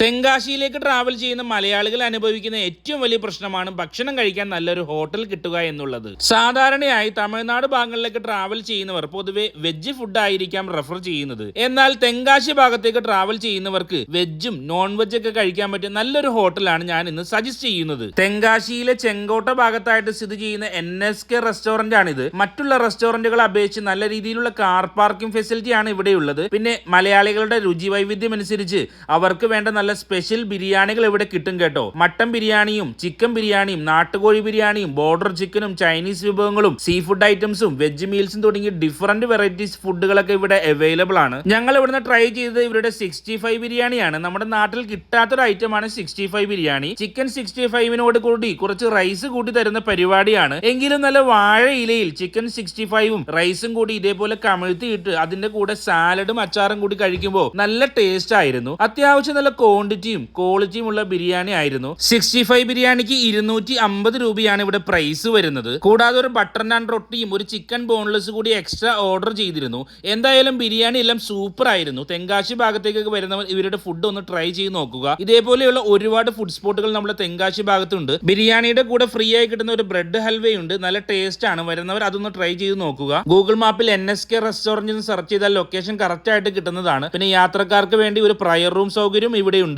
തെങ്കാശിയിലേക്ക് travel ചെയ്യുന്ന മലയാളികൾ അനുഭവിക്കുന്ന ഏറ്റവും വലിയ പ്രശ്നമാണ് ഭക്ഷണം കഴിക്കാൻ നല്ലൊരു ഹോട്ടൽ കിട്ടുക എന്നുള്ളത്. സാധാരണയായി തമിഴ്നാട് ഭാഗങ്ങളിലേക്ക് ട്രാവൽ ചെയ്യുന്നവർ പൊതുവെ വെജ് ഫുഡ് ആയിരിക്കാം റെഫർ ചെയ്യുന്നത്. എന്നാൽ തെങ്കാശി ഭാഗത്തേക്ക് ട്രാവൽ ചെയ്യുന്നവർക്ക് വെജും നോൺ വെജ് ഒക്കെ കഴിക്കാൻ പറ്റിയ നല്ലൊരു ഹോട്ടലാണ് ഞാൻ ഇന്ന് സജസ്റ്റ് ചെയ്യുന്നത്. തെങ്കാശിയിലെ ചെങ്കോട്ട ഭാഗത്തായിട്ട് സ്ഥിതി ചെയ്യുന്ന എൻ എസ് കെ റെസ്റ്റോറന്റ് ആണിത്. മറ്റുള്ള റെസ്റ്റോറന്റുകളെ അപേക്ഷിച്ച് നല്ല രീതിയിലുള്ള കാർ പാർക്കിംഗ് ഫെസിലിറ്റി ആണ് ഇവിടെയുള്ളത്. പിന്നെ മലയാളികളുടെ രുചി വൈവിധ്യം അനുസരിച്ച് അവർക്ക് വേണ്ട നല്ല സ്പെഷ്യൽ ബിരിയാണികൾ ഇവിടെ കിട്ടും കേട്ടോ. മട്ടൻ ബിരിയാണിയും ചിക്കൻ ബിരിയാണിയും നാട്ടുകോഴി ബിരിയാണിയും ബോർഡർ ചിക്കനും ചൈനീസ് വിഭവങ്ങളും സീ ഫുഡ് ഐറ്റംസും വെജ് മീൽസും തുടങ്ങി ഡിഫറെന്റ് വെറൈറ്റീസ് ഫുഡുകളൊക്കെ ഇവിടെ അവൈലബിൾ ആണ്. ഞങ്ങൾ ഇവിടുന്ന് ട്രൈ ചെയ്തത് ഇവരുടെ സിക്സ്റ്റി ഫൈവ് ബിരിയാണിയാണ്. നമ്മുടെ നാട്ടിൽ കിട്ടാത്തൊരു ഐറ്റമാണ് sixty five biryani. Chicken sixty ഫൈവിനോട് കൂടി കുറച്ച് റൈസ് കൂട്ടി തരുന്ന പരിപാടിയാണ്. എങ്കിലും നല്ല വാഴ ഇലയിൽ ചിക്കൻ സിക്സ്റ്റി ഫൈവും റൈസും കൂടി ഇതേപോലെ കമിഴ്ത്തിയിട്ട് അതിന്റെ കൂടെ സാലഡും അച്ചാറും കൂടി കഴിക്കുമ്പോൾ നല്ല ടേസ്റ്റ് ആയിരുന്നു. അത്യാവശ്യം നല്ല ക്വാണ്ടിറ്റിയും ക്വാളിറ്റിയും ഉള്ള ബിരിയാണി ആയിരുന്നു. സിക്സ്റ്റി ഫൈവ് ബിരിയാണിക്ക് ഇരുന്നൂറ്റി അമ്പത് രൂപയാണ് ഇവിടെ പ്രൈസ് വരുന്നത്. കൂടാതെ ഒരു ബട്ടർ നാൻ റൊട്ടിയും ഒരു ചിക്കൻ ബോൺലെസ് കൂടി എക്സ്ട്രാ ഓർഡർ ചെയ്തിരുന്നു. എന്തായാലും ബിരിയാണി എല്ലാം സൂപ്പർ ആയിരുന്നു. തെങ്കാശി ഭാഗത്തേക്കൊക്കെ വരുന്നവർ ഇവരുടെ ഫുഡ് ഒന്ന് ട്രൈ ചെയ്ത് നോക്കുക. ഇതേപോലെയുള്ള ഒരുപാട് ഫുഡ് സ്പോട്ടുകൾ നമ്മുടെ തെങ്കാശി ഭാഗത്തുണ്ട്. ബിരിയാണിയുടെ കൂടെ ഫ്രീ ആയി കിട്ടുന്ന ഒരു ബ്രെഡ് ഹൽവയുണ്ട്. നല്ല ടേസ്റ്റ് ആണ്. വരുന്നവർ അതൊന്ന് ട്രൈ ചെയ്ത് നോക്കുക. ഗൂഗിൾ മാപ്പിൽ N S K restaurant search ചെയ്താൽ ലൊക്കേഷൻ കറക്റ്റ് ആയിട്ട് കിട്ടുന്നതാണ്. പിന്നെ യാത്രക്കാർക്ക് വേണ്ടി ഒരു പ്രയർ റൂം സൗകര്യം ഇവിടെ ഉണ്ട്